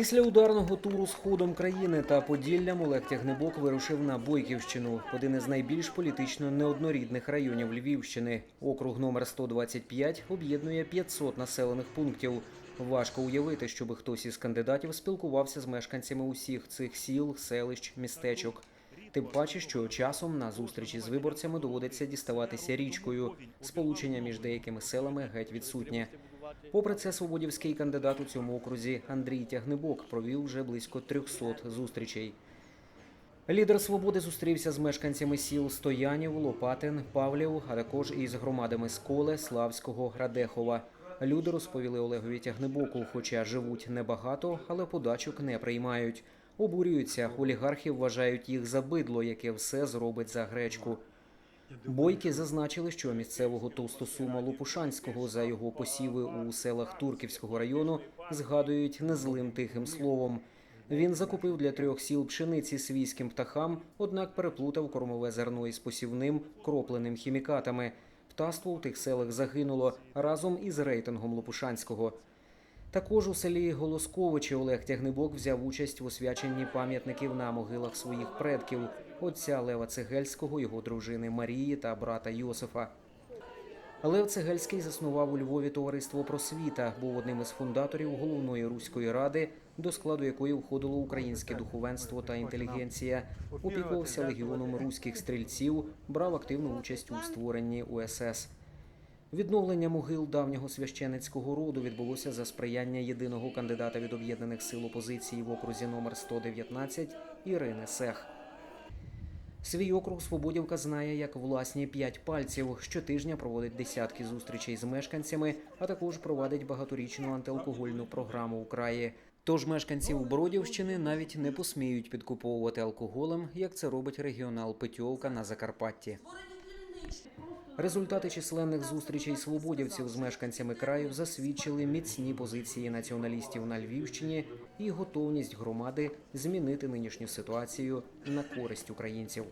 Після ударного туру сходом країни та Поділлям Олег Тягнебок вирушив на Бойківщину, один із найбільш політично неоднорідних районів Львівщини. Округ номер 125 об'єднує 500 населених пунктів. Важко уявити, щоби хтось із кандидатів спілкувався з мешканцями усіх цих сіл, селищ, містечок. Тим паче, що часом на зустрічі з виборцями доводиться діставатися річкою. Сполучення між деякими селами геть відсутнє. Попри це, свободівський кандидат у цьому окрузі Андрій Тягнебок провів вже близько 300 зустрічей. Лідер свободи зустрівся з мешканцями сіл Стоянів, Лопатин, Павлів, а також із громадами Сколе, Славського, Радехова. Люди розповіли Олегові Тягнебоку, хоча живуть небагато, але подачок не приймають. Обурюються, олігархи вважають їх за бидло, яке все зробить за гречку. Бойки зазначили, що місцевого товстосума Лопушанського за його посіви у селах Турківського району згадують незлим тихим словом. Він закупив для трьох сіл пшениці свійським птахам, однак переплутав кормове зерно із посівним, кропленим хімікатами. Птаство у тих селах загинуло разом із рейтингом Лопушанського. Також у селі Голосковичі Олег Тягнебок взяв участь в освяченні пам'ятників на могилах своїх предків отця Лева Цегельського, його дружини Марії та брата Йосифа. Лев Цегельський заснував у Львові товариство просвіта, був одним із фундаторів головної руської ради, до складу якої входило українське духовенство та інтелігенція, опікувався легіоном руських стрільців, брав активну участь у створенні УСС. Відновлення могил давнього священицького роду відбулося за сприяння єдиного кандидата від об'єднаних сил опозиції в окрузі номер 119 Ірини Сех. Свій округ Свободівка знає як власні п'ять пальців. Щотижня проводить десятки зустрічей з мешканцями, а також провадить багаторічну антиалкогольну програму у краї. Тож мешканців Бродівщини навіть не посміють підкуповувати алкоголем, як це робить регіонал Петьовка на Закарпатті. Результати численних зустрічей свободівців з мешканцями краю засвідчили міцні позиції націоналістів на Львівщині і готовність громади змінити нинішню ситуацію на користь українців.